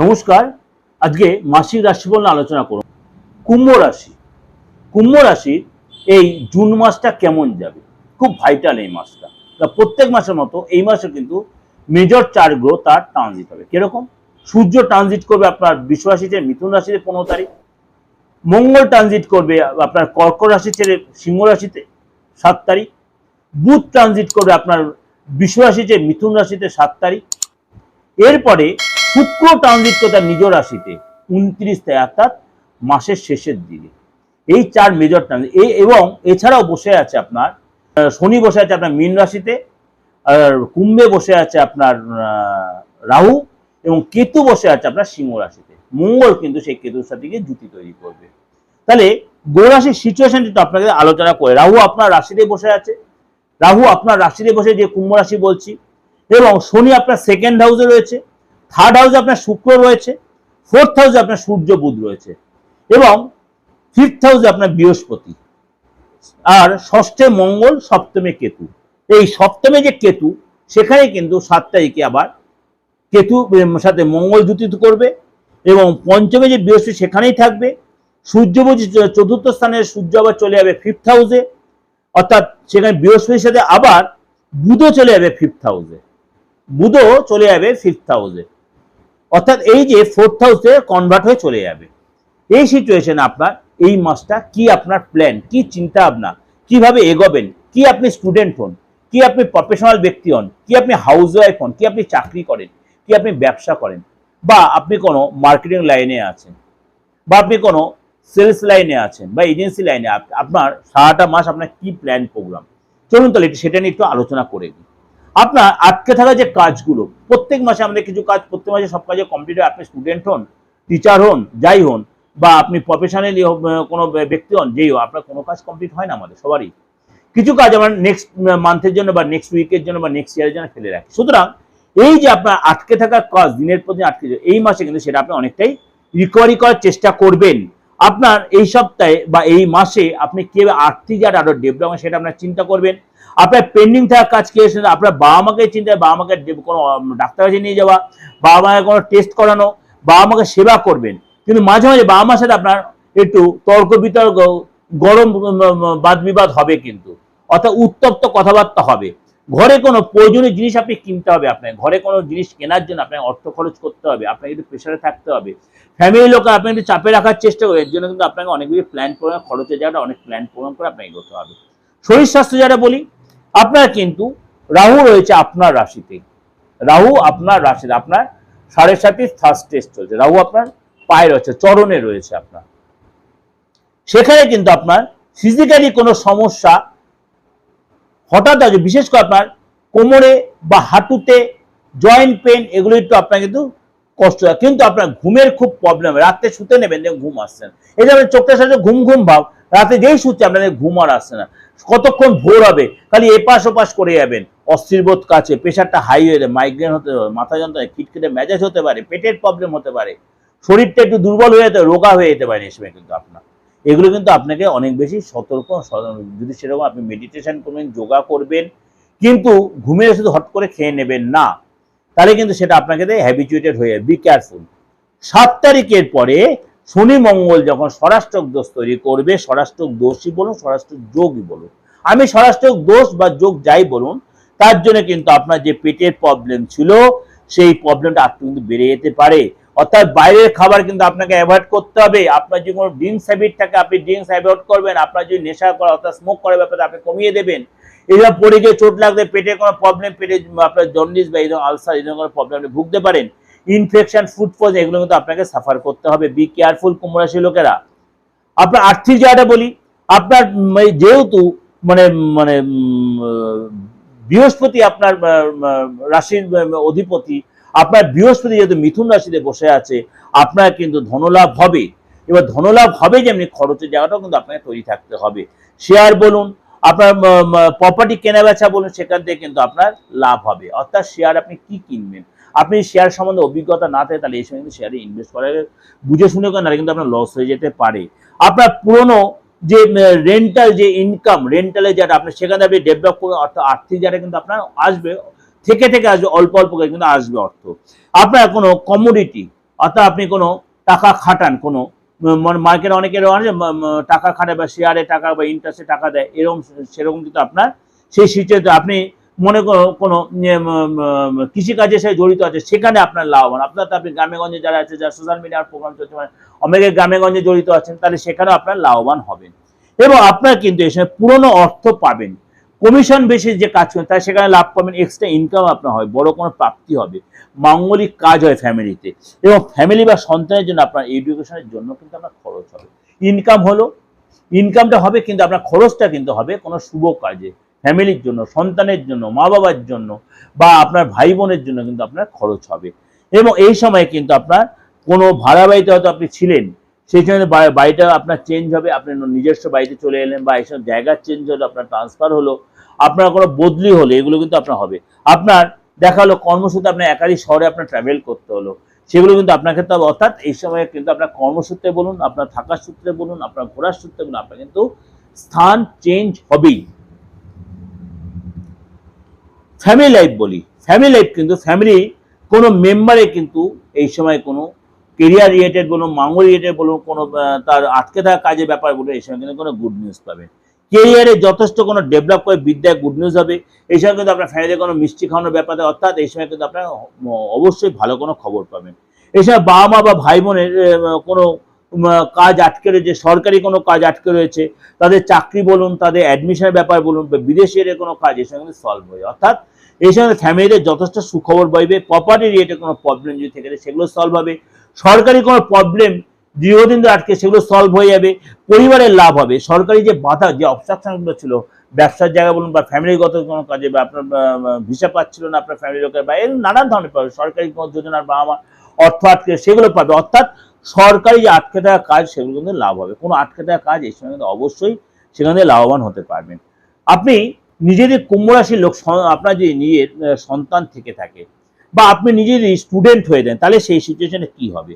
নমস্কার। আজকে মাসিক রাশিফল আলোচনা করব। কুম্ভ রাশি। কুম্ভ রাশির এই জুন মাসটা কেমন যাবে? খুব ভাইটাল এই মাসটা। প্রত্যেক মাসের মতো এই মাসে কিন্তু মেজর চার গ্রহ তার ট্রানজিট হবে। কীরকম? সূর্য ট্রানজিট করবে আপনার বিশ্ব রাশিতে, মিথুন রাশিতে পনেরো তারিখ। মঙ্গল ট্রানজিট করবে আপনার কর্ক রাশি ছেড়ে সিংহ রাশিতে সাত তারিখ। বুধ ট্রানজিট করবে আপনার বিশ্ব রাশিতে, মিথুন রাশিতে সাত তারিখ। এরপরে শুক্র ট্রানজিট তার নিজ রাশিতে, উনত্রিশ তারিখ অর্থাৎ মাসের শেষের দিকে এই চার মেজর ট্রানজিট এবং এছাড়াও বসে আছে আপনার শনি বসে আছে আপনার মীন রাশিতে, আর কুম্ভে বসে আছে আপনার রাহু এবং কেতু বসে আছে আপনার সিংহ রাশিতে। মঙ্গল কিন্তু সেই কেতুর সাথে গিয়ে জুতি তৈরি করবে। তাহলে গোড় রাশির সিচুয়েশনটি তো আপনাকে আলোচনা করে। রাহু আপনার রাশিতে বসে আছে। রাহু আপনার রাশিতে বসে যে কুম্ভ রাশি বলছি, এবং শনি আপনার সেকেন্ড হাউসে রয়েছে। থার্ড হাউসে আপনার শুক্র রয়েছে ফোর্থ হাউসে আপনার সূর্য বুধ রয়েছে এবং ফিফথ হাউসে আপনার বৃহস্পতি। আর ষষ্ঠে মঙ্গল, সপ্তমে কেতু। এই সপ্তমে যে কেতু, সেখানে কিন্তু সাত তারিখে আবার কেতু সাথে মঙ্গল জুতিত করবে এবং পঞ্চমে যে বৃহস্পতি, সেখানেই থাকবে। সূর্য বুঝি চতুর্থ স্থানে সূর্য আবার চলে যাবে ফিফথ হাউসে অর্থাৎ সেখানে বৃহস্পতির সাথে আবার বুধও চলে যাবে ফিফথ হাউসে বুধও চলে যাবে ফিফথ হাউসে অর্থাৎ এই যে ফোর্থ হাউসে কনভার্ট হয়ে চলে যাবে। এই সিচুয়েশনে আপনার এই মাসটা কি আপনার প্ল্যান কি চিন্তা ভাবনা, কীভাবে এগোবেন, কি আপনি স্টুডেন্ট হন, কি আপনি প্রফেশনাল ব্যক্তি হন, কি আপনি হাউস ওয়াইফ হন, কি আপনি চাকরি করেন, কি আপনি ব্যবসা করেন, বা আপনি কোনো মার্কেটিং লাইনে আছেন, বা আপনি কোনো সেলস লাইনে আছেন, বা এজেন্সি লাইনে আপ- আপনার সারাটা মাস আপনার কি প্ল্যান প্রোগ্রাম চলুন তাহলে সেটা নিয়ে একটু আলোচনা করে দিই আপনার আটকে থাকা যে কাজগুলো, প্রত্যেক মাসে আমাদের কিছু কাজ, প্রত্যেক মাসে সব কাজে কমপ্লিট আপনি স্টুডেন্ট হন টিচার হন, যাই হন, বা আপনি প্রফেশনালি কোনো ব্যক্তি হন, যেই হোক, আপনার কোনো কাজ কমপ্লিট হয় না আমাদের, সবারই। কিছু কাজ আমরা নেক্সট মান্থের জন্য বা নেক্সট উইকের জন্য বা নেক্সট ইয়ারের জন্য ফেলে রাখি। সুতরাং এই যে আপনার আটকে থাকা কাজ, দিনের পর দিন আটকে এই মাসে কিন্তু সেটা আপনি অনেকটাই রিকভারি করার চেষ্টা করবেন। আপনার এই সপ্তাহে বা এই মাসে আপনি কীভাবে আর্থিক আরও ডেভেলপ সেটা আপনার চিন্তা করবেন। আপনার পেন্ডিং থাকা কাজ কি হয়েছে আপনার বাবা মাকে চিন্তা বাবা মাকে কোনো ডাক্তার কাছে নিয়ে যাওয়া, বাবা মাকে কোনো টেস্ট করানো, বাবা মাকে সেবা করবেন। কিন্তু মাঝে মাঝে বাবা মার সাথে আপনার একটু তর্ক বিতর্ক, গরম বাদ বিবাদ হবে কিন্তু। অর্থাৎ উত্তপ্ত কথাবার্তা হবে। ঘরে কোনো প্রয়োজনীয় জিনিস আপনি কিনতে হবে আপনাকে। ঘরে কোনো জিনিস কেনার জন্য আপনাকে অর্থ খরচ করতে হবে। আপনাকে একটু প্রেশারে থাকতে হবে। ফ্যামিলির লোক আপনাকে একটু চাপে রাখার চেষ্টা করে এর জন্য কিন্তু আপনাকে অনেকগুলি প্ল্যান প্রোগ্রাম খরচের জায়গাটা অনেক প্ল্যান প্রোগ্রাম করে আপনাকে এগোতে হবে। শরীর স্বাস্থ্য যারা বলি আপনার কিন্তু রাহু রয়েছে আপনার রাশিতে। রাহু আপনার রাশিতে আপনার সাড়ে সাথে ফার্স্ট টেস্ট চলছে। রাহু আপনার পায়ে রয়েছে, চরণে রয়েছে আপনার। সেখানে কিন্তু আপনার ফিজিক্যালি কোনো সমস্যা হঠাৎ আছে বিশেষ করে আপনার কোমরে বা হাঁটুতে জয়েন্ট পেন এগুলো একটু আপনার কিন্তু কষ্ট হয়। কিন্তু আপনার ঘুমের খুব প্রবলেম রাত্রে শুতে নেবেন দেখুন ঘুম আসছেন এই যে চোখটার সাথে ঘুম ঘুম ভাব রাতে যেই শুচ্ছে আপনাদের ঘুম আর আসছে না। কতক্ষণ ভোর হবে? খালি এপাশ ওপাশ করে যাবেন। অস্থির বোধ কাছে, প্রেশারটা হাই হয়ে যাবে মাইগ্রেন হতে পারে, মাথা যন্ত্রণা, খিটখিটে মেজাজ হতে পারে, পেটের প্রবলেম হতে পারে। শরীরটা একটু দুর্বল হয়ে যেতে, রোগা হয়ে যেতে পারে এই সময় কিন্তু আপনার। এগুলো কিন্তু আপনাকে অনেক বেশি সতর্ক যদি সেরকম আপনি মেডিটেশন করবেন যোগা করবেন, কিন্তু ঘুমিয়ে শুধু হট করে খেয়ে নেবেন না, তাহলে কিন্তু সেটা আপনাকে হ্যাবিচুয়েটেড হয়ে যাবে। বি কেয়ারফুল সাত তারিখের পরে শনি মঙ্গল যখন স্বরাষ্ট্রক দোষ তৈরি করবে, স্বরাষ্ট্রক দোষই বলুন, স্বরাষ্ট্রক যোগই বলুন। আমি স্বরাষ্ট্রক দোষ বা যোগ যাই বলুন, তার জন্য কিন্তু আপনার যে পেটের প্রবলেম ছিল, সেই প্রবলেমটা একটু কিন্তু বেড়ে যেতে পারে। অর্থাৎ বাইরের খাবার কিন্তু আপনাকে অ্যাভয়েড করতে হবে। আপনার যে কোনো ড্রিঙ্কস হ্যাবিট থাকে, আপনি ড্রিঙ্কস অ্যাভয়েড করবেন। আপনার যদি নেশা করা, অর্থাৎ স্মোক করার ব্যাপারে আপনি কমিয়ে দেবেন। এগুলো পড়ে গিয়ে চোট লাগলে পেটে কোনো প্রবলেম পেটে আপনার জন্ডিস বা এই ধরনের আলসার এই ধরনের কোনো প্রবলেম আপনি ভুগতে পারেন। ইনফেকশন ফুড পয়জন এগুলো কিন্তু আপনাকে সাফার করতে হবে। বি কেয়ারফুল কুমড়াশি লোকেরা। আপনার আর্থিক জায়গাটা বলি, আপনার যেহেতু মানে মানে বৃহস্পতি আপনার রাশির অধিপতি, আপনার বৃহস্পতি যেহেতু মিথুন রাশিতে বসে আছে, আপনার কিন্তু ধনলাভ হবে। এবার ধনলাভ হবে যেমনি খরচের জায়গাটাও কিন্তু আপনাকে তৈরি থাকতে হবে। শেয়ার বলুন, আপনার প্রপার্টি কেনা বেচা বলুন, সেখান থেকে কিন্তু আপনার লাভ হবে। অর্থাৎ শেয়ার আপনি কি কিনবেন? আপনি শেয়ার সম্বন্ধে অভিজ্ঞতা না থাকে, তাহলে এই সময় কিন্তু শেয়ারে ইনভেস্ট করার বুঝে শুনে করেন কিন্তু আপনার লস হয়ে যেতে পারে। আপনার পুরনো যে রেন্টাল যে ইনকাম রেন্টালে যেটা আপনার, সেখানে আপনি ডেভেলপ করে অর্থাৎ আর্থিক যেটা কিন্তু আপনার আসবে, থেকে থেকে আসবে, অল্প অল্প করে কিন্তু আসবে অর্থ। আপনার কোনো কমোডিটি অর্থাৎ আপনি কোনো টাকা খাটান, কোনো মার্কেটে অনেকের টাকা খাটায় বা শেয়ারে টাকা বা ইন্টারেস্টে টাকা দেয় এরকম সেরকম কিন্তু আপনার, সেই সিচুয়েশন আপনি মনে করো কোনো ইয়ে, কৃষিকাজের সাথে জড়িত আছে সেখানে আপনার লাভবান আপনার আপনি গ্রামে গঞ্জে যারা আছে যারা সোশ্যাল মিডিয়ার প্রোগ্রাম চলছে মানে অনেকে গ্রামে গঞ্জে জড়িত আছেন তাহলে সেখানেও আপনার লাভবান হবেন। এবং আপনার কিন্তু এই সময় পুরনো অর্থ পাবেন। কমিশন বেশি যে কাজ করেন তাই সেখানে লাভ পাবেন এক্সট্রা ইনকাম আপনার হয় বড় কোনো প্রাপ্তি হবে। মাঙ্গলিক কাজ হয় ফ্যামিলিতে এবং ফ্যামিলি বা সন্তানের জন্য আপনার এডুকেশনের জন্য কিন্তু আপনার খরচ হবে। ইনকাম হলো ইনকামটা হবে কিন্তু আপনার খরচটা কিন্তু হবে কোনো শুভ কাজে। ফ্যামিলির জন্য, সন্তানের জন্য মা বাবার জন্য বা আপনার ভাই বোনের জন্য কিন্তু আপনার খরচ হবে। এবং এই সময় কিন্তু আপনার কোনো ভাড়া বাড়িতে হয়তো আপনি ছিলেন, সেই সময় বাড়িটা আপনার চেঞ্জ হবে, আপনি নিজস্ব বাড়িতে চলে এলেন বা এইসব জায়গা চেঞ্জ হলো, আপনার ট্রান্সফার হলো, আপনার কোনো বদলি হলো, এগুলো কিন্তু আপনার হবে। আপনার দেখা হলো, কর্মসূত্রে আপনার একাধিক শহরে আপনার ট্রাভেল করতে হলো, সেগুলো কিন্তু আপনার ক্ষেত্রে। অর্থাৎ এই সময় কিন্তু আপনার কর্মসূত্রে বলুন, আপনার থাকার সূত্রে বলুন, আপনার ঘোরার সূত্রে বলুন, আপনার কিন্তু স্থান চেঞ্জ হবেই। ফ্যামিলি লাইফ বলি। ফ্যামিলি লাইফ কিন্তু ফ্যামিলি কোনো মেম্বারে কিন্তু এই সময় কোনো কেরিয়ার রিলেটেড বলুন মাঙ্গল রিলেটেড বলুন কোনো তার আটকে থাকা কাজের ব্যাপার বলুন এই সময় কিন্তু কোনো গুড নিউজ পাবেন কেরিয়ারে যথেষ্ট কোনো ডেভেলপ করে বিদ্যায় গুড নিউজ হবে। এই সময় কিন্তু আপনার ফ্যামিলিতে কোনো মিষ্টি খাওয়ানোর ব্যাপারে অর্থাৎ এই সময় কিন্তু আপনার অবশ্যই ভালো কোনো খবর পাবেন। এই সময় বাবা মা বা ভাই বোনের কোনো কাজ আটকে রয়েছে, সরকারি কোনো কাজ আটকে রয়েছে, তাদের চাকরি বলুন, তাদের অ্যাডমিশনের ব্যাপার বলুন বিদেশের কোনো কাজ এই কিন্তু সলভ হয়ে অর্থাৎ এই সময় ফ্যামিলিতে যথেষ্ট সুখবর পাইবে প্রপার্টি রিলেটেড কোনো প্রবলেম যদি থেকে সেগুলো সলভ হবে। সরকারি কোনো প্রবলেম দীর্ঘদিন ধরে আটকে, সেগুলো সলভ হয়ে যাবে, পরিবারের লাভ হবে। সরকারি যে বাধা, যে অবস্ট্রাকশনগুলো ছিল, ব্যবসার জায়গা বলুন, বা ফ্যামিলিগত কোনো কাজে, বা আপনার ভিসা পাচ্ছিল না আপনার ফ্যামিলি লোকের, বা এর নানান ধরনের পাবে সরকারি কোনো যোজনার বা আমার অর্থ আটকে, সেগুলো পাবে। অর্থাৎ সরকারি যে আটকে থাকা কাজ সেগুলো কিন্তু লাভ হবে। কোনো আটকে থাকা কাজ এই সময় কিন্তু অবশ্যই সেখান থেকে লাভবান হতে পারবেন। আপনি নিজেদের কুম্ভ রাশির লোক আপনার যে নিজের সন্তান থেকে থাকে বা আপনি নিজে যদি স্টুডেন্ট হয়ে দেন তাহলে সেই সিচুয়েশনে কি হবে?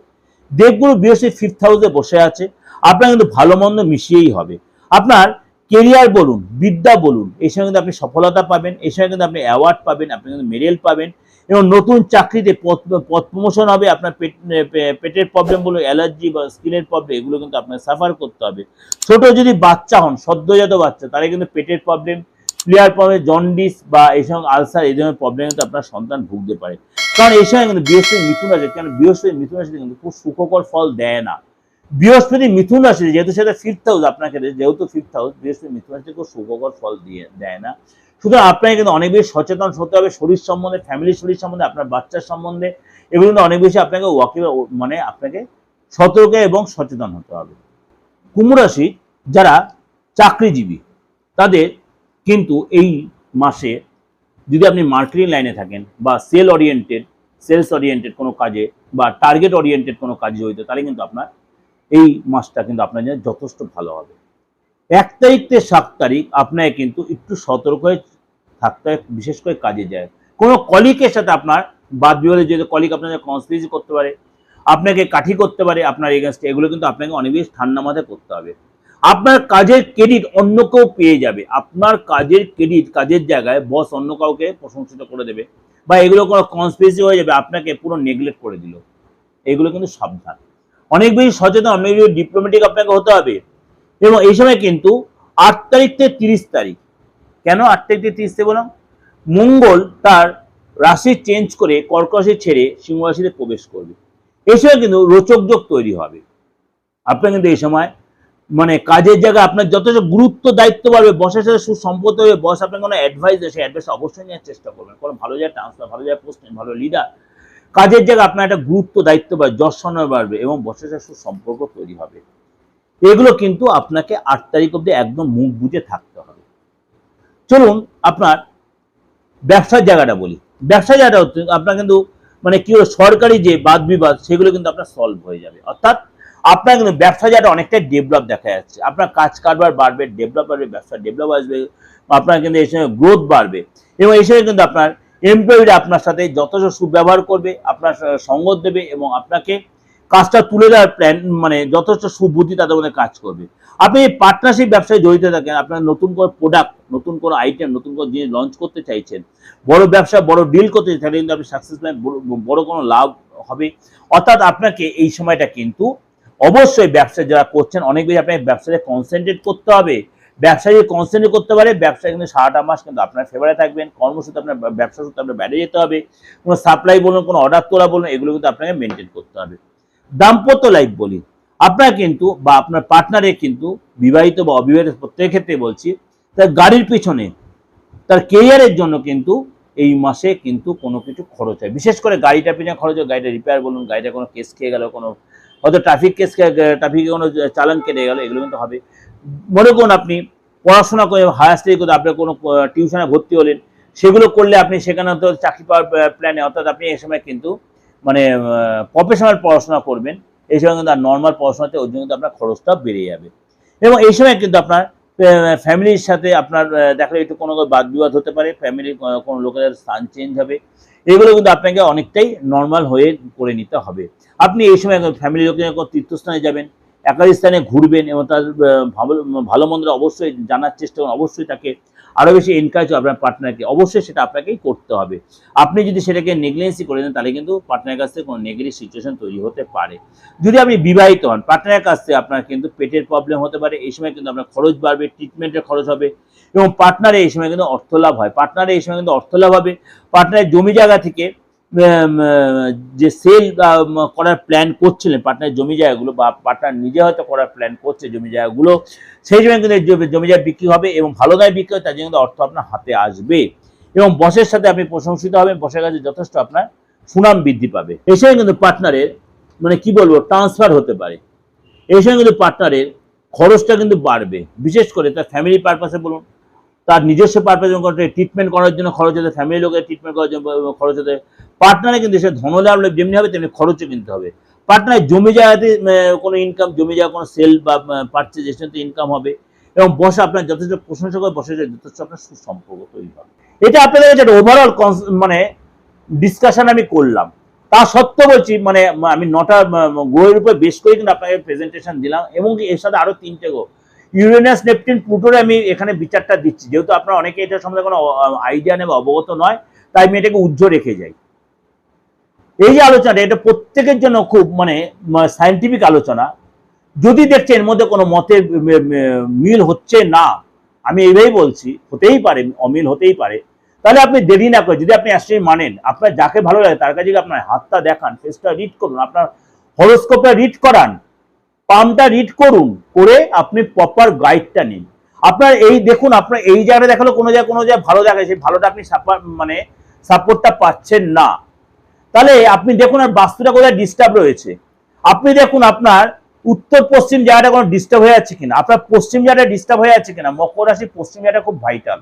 দেবগুরু বৃহস্পতি ফিফথ হাউসে বসে আছে, আপনার কিন্তু ভালো মন্দ মিশিয়েই হবে। আপনার কেরিয়ার বলুন, বিদ্যা বলুন, এই সময় কিন্তু আপনি সফলতা পাবেন, এই সময় কিন্তু আপনি অ্যাওয়ার্ড পাবেন, আপনি কিন্তু মেডেল পাবেন। এবং নতুন চাকরিতে পদ প্রমোশন হবে, আপনার পেট পেটের প্রবলেম বলুন অ্যালার্জি বা স্কিনের প্রবলেম এগুলো কিন্তু আপনার সাফার করতে হবে। ছোট যদি বাচ্চা হন, সদ্যজাত বাচ্চা, তাহলে কিন্তু পেটের প্রবলেম ক্লিয়ার প্রবলেম জন্ডিস বা এই সময় আলসার এই ধরনের প্রবলেম কিন্তু আপনার সন্তান ভুগতে পারে। কারণ এই সময় কিন্তু বৃহস্পতি মিথুন রাশি কারণ বৃহস্পতি মিথুন রাশিতে কিন্তু খুব সুখকর ফল দেয় না। বৃহস্পতি মিথুন রাশি যেহেতু সেটা ফিফথ হাউস আপনাকে যেহেতু ফিফথ হাউস বৃহস্পতি মিথুন রাশিতে খুব সুখকর ফল দিয়ে, দেয় না। সুতরাং আপনাকে কিন্তু অনেক বেশি সচেতন হতে হবে, শরীর সম্বন্ধে ফ্যামিলির শরীর সম্বন্ধে, আপনার বাচ্চার সম্বন্ধে। এগুলো কিন্তু অনেক বেশি আপনাকে ওয়াকি মানে আপনাকে সতর্ক এবং সচেতন হতে হবে। কুম্ভ রাশি যারা চাকরিজীবী, তাদের কিন্তু এই মাসে যদি আপনি মার্কেটিং লাইনে থাকেন বা সেল ওরিয়েন্টেড সেলস ওরিয়েন্টেড কোনো কাজে বা টার্গেট ওরিয়েন্টেড কোনো কাজে জড়িত, তাহলে কিন্তু আপনার এই মাসটা কিন্তু আপনার জন্য যথেষ্ট ভালো হবে। এক তারিখ থেকে সাত তারিখ আপনাকে কিন্তু একটু সতর্ক হয়ে থাকতে হয় বিশেষ করে কাজে যায়। কোনো কলিকের সাথে আপনার বাদ বিবাদে যদি কলিক আপনাকে কনসপিরেসি করতে পারে, আপনাকে কাঠি করতে পারে আপনার এগেনস্টে এগুলো কিন্তু আপনাকে অনেক বেশি ঠান্ডা মাথায় করতে হবে। আপনার কাজের ক্রেডিট অন্য কেউ পেয়ে যাবে। আপনার কাজের ক্রেডিট কাজের জায়গায় বস অন্য কাউকে প্রশংসিত করে দেবে বা এগুলো কোনো কনসপিরেসি হয়ে যাবে, আপনাকে পুরো নেগলেক্ট করে দিল। এগুলো কিন্তু সাবধান। অনেক বেশি সচেতন, অনেক বেশি ডিপ্লোমেটিক আপনাকে হতে হবে। এবং এই সময় কিন্তু আট তারিখ থেকে তিরিশ তারিখ কেন আট তারিখ থেকে তিরিশ বললাম মঙ্গল তার রাশি চেঞ্জ করে কর্ক রাশি ছেড়ে সিংহ রাশিতে প্রবেশ করবে। এই সময় কিন্তু রোচক যোগ তৈরি হবে। আপনার কিন্তু এই সময় মানে কাজের জায়গায় আপনার যথেষ্ট গুরুত্ব, দায়িত্ব বাড়বে, বসের সাথে সুসম্পর্ক হবে বস আপনাকে কোনো অ্যাডভাইস দেয়, সেই অ্যাডভাইস অবশ্যই নেওয়ার চেষ্টা করবেন। কোনো ভালো জায়গায় ট্রান্সফার ভালো জায়গায় পোস্ট ভালো লিডার কাজের জায়গায় আপনার একটা গুরুত্ব, দায়িত্ব বাড়বে, যশন বাড়বে এবং বসের সাথে সুসম্পর্ক তৈরি হবে। এগুলো কিন্তু আপনাকে আট তারিখ অব্দি একদম মুখ বুঝে থাকতে চলুন আপনার ব্যবসার জায়গাটা বলি। ব্যবসার জায়গাটা হচ্ছে আপনার কিন্তু মানে কি হলো সরকারি যে বাদ বিবাদ সেগুলো কিন্তু আপনার সলভ হয়ে যাবে। অর্থাৎ আপনার কিন্তু ব্যবসা জায়গাটা অনেকটাই ডেভেলপ দেখা যাচ্ছে। আপনার কাজ কারবার বাড়বে ডেভেলপ বাড়বে, ব্যবসা ডেভেলপ আসবে, আপনার কিন্তু এই সময় গ্রোথ বাড়বে। এবং এই সময় কিন্তু আপনার এমপ্লয়িরা আপনার সাথে যথেষ্ট সুব্যবহার করবে, আপনার সা- সঙ্গ দেবে এবং আপনাকে কাজটা তুলে দেওয়ার প্ল্যান মানে যথেষ্ট সুবুদ্ধি তাদের মধ্যে কাজ করবে। আপনি পার্টনারশিপ ব্যবসায় জড়িত থাকেন, আপনার নতুন করে প্রোডাক্ট নতুন কোনো আইটেম নতুন করে জিনিস লঞ্চ করতে চাইছেন, বড় ব্যবসা, বড় ডিল করতে চাইছেন কিন্তু আপনি সাকসেস বড় কোনো লাভ হবে। অর্থাৎ আপনাকে এই সময়টা কিন্তু অবশ্যই ব্যবসা যারা করছেন, অনেক বেশি আপনাকে ব্যবসাতে কনসেন্ট্রেট করতে হবে। ব্যবসা যদি কনসেন্ট্রেট করতে পারে ব্যবসা কিন্তু সারাটা মাস কিন্তু আপনার ফেভারে থাকবেন, কর্মসূত্রে আপনার ব্যবসা সূত্রে আপনার বাইরে যেতে হবে। কোনো সাপ্লাই বলুন, কোনো অর্ডার তোলা বলুন, এগুলো কিন্তু আপনাকে মেনটেন করতে হবে। দাম্পত্য লাইফ বলি। আপনার কিন্তু বা আপনার পার্টনারে কিন্তু বিবাহিত বা অবিবাহিত প্রত্যেক ক্ষেত্রে বলছি, তার গাড়ির পিছনে, তার কেরিয়ারের জন্য কিন্তু এই মাসে কিন্তু কোনো কিছু খরচ হয়। বিশেষ করে গাড়িটার পিছনে খরচ হয়, গাড়িটা রিপেয়ার বলুন, গাড়িটা কোনো কেস খেয়ে গেল, কোনো, হয়তো ট্রাফিক কেস ট্রাফিকে কোনো চালান কেটে গেল, এগুলো কিন্তু হবে। মনে করুন আপনি পড়াশোনা করে হায়ার স্টাডি করে আপনি কোনো টিউশনে ভর্তি হলেন, সেগুলো করলে আপনি সেখানে চাকরি পাওয়ার প্ল্যানে অর্থাৎ আপনি এই সময় কিন্তু মানে প্রফেশনাল পড়াশোনা করবেন, এই সময় কিন্তু নর্মাল পড়াশোনাতে ওর জন্য কিন্তু আপনার খরচটা বেড়ে যাবে। এবং এই সময় কিন্তু আপনার ফ্যামিলির সাথে আপনার দেখা একটু কোনো বাদ বিবাদ হতে পারে ফ্যামিলির কোনো লোকের স্থান চেঞ্জ হবে, এগুলো কিন্তু আপনাকে অনেকটাই নর্মাল হয়ে করে নিতে হবে। আপনি এই সময় ফ্যামিলির লোকের তীর্থস্থানে যাবেন, একাধিক স্থানে ঘুরবেন এবং তার ভালো ভালো মন্দ অবশ্যই জানার চেষ্টা অবশ্যই তাকে আরও বেশি এনকারেজ আপনার পার্টনারকে অবশ্যই সেটা আপনাকেই করতে হবে। আপনি যদি সেটাকে নেগলেন্সি করে দেন, তাহলে কিন্তু পার্টনারের কাছ থেকে কোনো নেগেটিভ সিচুয়েশন তৈরি হতে পারে। যদি আপনি বিবাহিত হন পার্টনারের কাছ থেকে আপনার কিন্তু পেটের প্রবলেম হতে পারে। এই সময় কিন্তু আপনার খরচ বাড়বে ট্রিটমেন্টের খরচ হবে এবং পার্টনারে এই সময় কিন্তু অর্থ লাভ হয়। পার্টনারে এই সময় কিন্তু অর্থ লাভ হবে। পার্টনারের জমি জায়গা থেকে যে সেল করার প্ল্যান করছিলেন পার্টনারের জমি জায়গাগুলো বা পার্টনার নিজে হয়তো করার প্ল্যান করছে জমি জায়গাগুলো, সেই সময় কিন্তু জমি- জায়গা বিক্রি হবে এবং ভালো দামে বিক্রি হবে, তার জন্য অর্থ আপনার হাতে আসবে। এবং বসের সাথে আপনি প্রশংসিত হবেন, বসের কাছে যথেষ্ট আপনার সুনাম বৃদ্ধি পাবে। এই সময় কিন্তু পার্টনারের মানে কি বলব ট্রান্সফার হতে পারে। এই সময় কিন্তু পার্টনারের খরচটা কিন্তু বাড়বে। বিশেষ করে তার ফ্যামিলি পারপাসে বলুন তার নিজস্ব পারপাসে ট্রিটমেন্ট করার জন্য খরচ হতে ফ্যামিলি লোকের ট্রিটমেন্ট করার জন্য খরচ হতে। পার্টনারে কিন্তু সে ধনলাভ যেমনি হবে তেমনি খরচও কিনতে হবে। পার্টনার জমি জায়গাতে কোনো ইনকাম জমি জায়গা কোনো সেল বা পার্চেজ এসে ইনকাম হবে এবং বসে আপনার যথেষ্ট প্রশংসা করে বসে যথেষ্ট আপনার সুসম্পর্ক তৈরি হবে। এটা আপনাদের কাছে একটা ওভারঅল মানে ডিসকাশন আমি করলাম। তা সত্ত্বেও বলছি মানে আমি নটা গ্রহের উপরে বেশ করে কিন্তু আপনাকে প্রেজেন্টেশন দিলাম এবং এর সাথে আরও তিনটে গ্রহ। ইউরেনাস নেপটিন প্লুটোর আমি এখানে বিচারটা দিচ্ছি। যেহেতু আপনারা অনেকে এটা সম্বন্ধে কোনো আইডিয়া নেবে অবগত নয়, তাই আমি এটাকে উজ্জ্ব রেখে যাই। এই যে আলোচনাটা, এটা প্রত্যেকের জন্য খুব মানে সায়েন্টিফিক আলোচনা। যদি দেখছেন এর মধ্যে কোনো মতের মিল হচ্ছে না, আমি এইভাবেই বলছি, হতেই পারে, অমিল হতেই পারে, তাহলে আপনি দেরি না করে, যদি আপনি অ্যাস্ট্রোনমি মানেন, আপনার যাকে ভালো লাগে, তার কাছে আপনার হাতটা দেখান ফেসটা রিড করুন, আপনার হরোস্কোপটা রিড করান পামটা রিড করুন, করে আপনি প্রপার গাইডটা নিন। আপনার এই দেখুন, আপনার এই জায়গাটা দেখাল, কোনো জায়গায় কোনো জায়গায় ভালো দেখায় সেই ভালোটা আপনি মানে সাপোর্টটা পাচ্ছেন না। তাহলে আপনি দেখুন, আর বাস্তুটা কোথায় ডিস্টার্ব রয়েছে। আপনি দেখুন, আপনার উত্তর পশ্চিম জায়গাটা কোনো ডিস্টার্ব হয়ে যাচ্ছে কিনা। আপনার পশ্চিম জায়গাটা ডিস্টার্ব হয়ে যাচ্ছে কিনা। মকর রাশি পশ্চিম জায়গাটা খুব ভাইটাল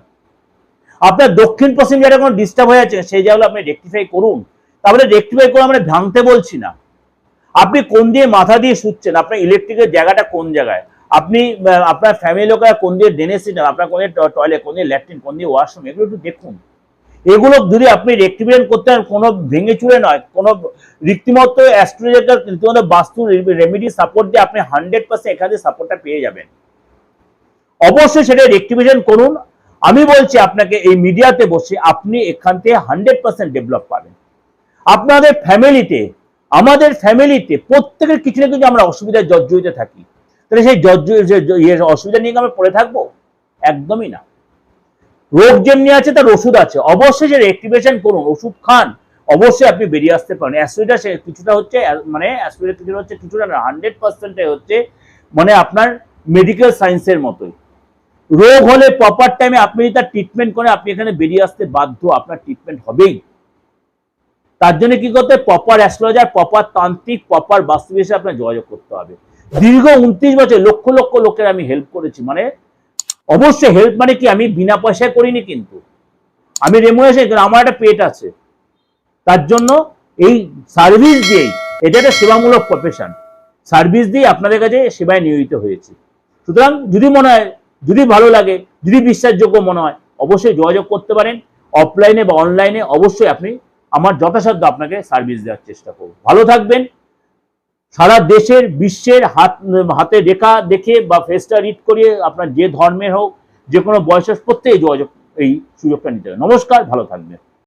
আপনার দক্ষিণ পশ্চিম জায়গাটা কোনো ডিস্টার্ব হয়ে যাচ্ছে সেই জায়গাগুলো আপনি রেকটিফাই করুন। তাহলে রেকটিফাই করে আমরা ভাঙতে বলছি না। আপনি কোন দিয়ে মাথা দিয়ে শুচ্ছেন? আপনার ইলেকট্রিকের জায়গাটা কোন জায়গায়? আপনি আপনার ফ্যামিলি লোকেরা কোন দিয়ে ড্রেনেজ সিস্টেম আপনার কোন দিয়ে টয়লেট কোন দিয়ে ল্যাট্রিন কোন দিয়ে ওয়াশরুম এগুলো একটু দেখুন। এগুলো যদি আপনি রেক্টিফিকেশন করতে পারেন কোনো ভেঙে চুরে নয়, কোনো রীতিমতো অ্যাস্ট্রোলজার রীতিমতো বাস্তু রেমেডি সাপোর্ট দিয়ে আপনি হান্ড্রেড পার্সেন্ট এখানে সাপোর্টটা পেয়ে যাবেন। অবশ্যই সেটা রেক্টিফিকেশন করুন। আমি বলছি আপনাকে, এই মিডিয়াতে বসে আপনি এখান থেকে হান্ড্রেড পার্সেন্ট ডেভেলপ পাবেন। আপনাদের ফ্যামিলিতে আমাদের ফ্যামিলিতে প্রত্যেকের কিছু না কিছু আমরা অসুবিধায় জর্জরিত থাকি। তাহলে সেই জর্জর ইয়ে অসুবিধা নিয়ে আমরা পড়ে থাকব? একদমই না। রোগ যেমনি আছে তার ওষুধ আছে। অবশ্যই সে রেক্টিভেশন করুন, ওষুধ খান। অবশ্যই আপনি বেরিয়ে আসতে পারেন। অ্যাসিডটা সে কিছুটা হচ্ছে মানে অ্যাসিডের কিছুটা হচ্ছে, কিছুটা না, হান্ড্রেড পার্সেন্টে হচ্ছে মানে আপনার মেডিকেল সায়েন্সের মতোই। রোগ হলে প্রপার টাইমে আপনি তার ট্রিটমেন্ট করেন, আপনি এখানে বেরিয়ে আসতে বাধ্য, আপনার ট্রিটমেন্ট হবেই। তার জন্য কি করতে proper astrologer proper tantrik proper বাস্তুবিশের সাথে আপনার যোগাযোগ করতে হবে। দীর্ঘ উনত্রিশ বছর, লক্ষ লক্ষ লোকের আমি হেল্প করেছি। মানে অবশ্যই হেল্প মানে কি? আমি বিনা পয়সায় করিনি কিন্তু। আমি রেমুনেশন কিন্তু আমার একটা পেট আছে। তার জন্য এই সার্ভিস দিয়েই, এটা একটা সেবামূলক প্রফেশন সার্ভিস দিয়ে আপনাদের কাছে সেবায় নিয়োজিত হয়েছে। সুতরাং যদি মনে হয়, যদি ভালো লাগে, যদি বিশ্বাসযোগ্য মনে হয়, অবশ্যই যোগাযোগ করতে পারেন। অফলাইনে বা অনলাইনে অবশ্যই আপনি আমার যথাসাধ্য আপনাকে সার্ভিস দেওয়ার চেষ্টা করব। ভালো থাকবেন। সারা দেশের, বিশ্বের হাত, হাতে রেখা দেখে বা ফেসটা রিড করিয়ে আপনার যে ধর্মের হোক, যে কোনো বয়সের প্রত্যেকে যোগাযোগ, এই সুযোগটা নিতে হবে নমস্কার, ভালো থাকবেন।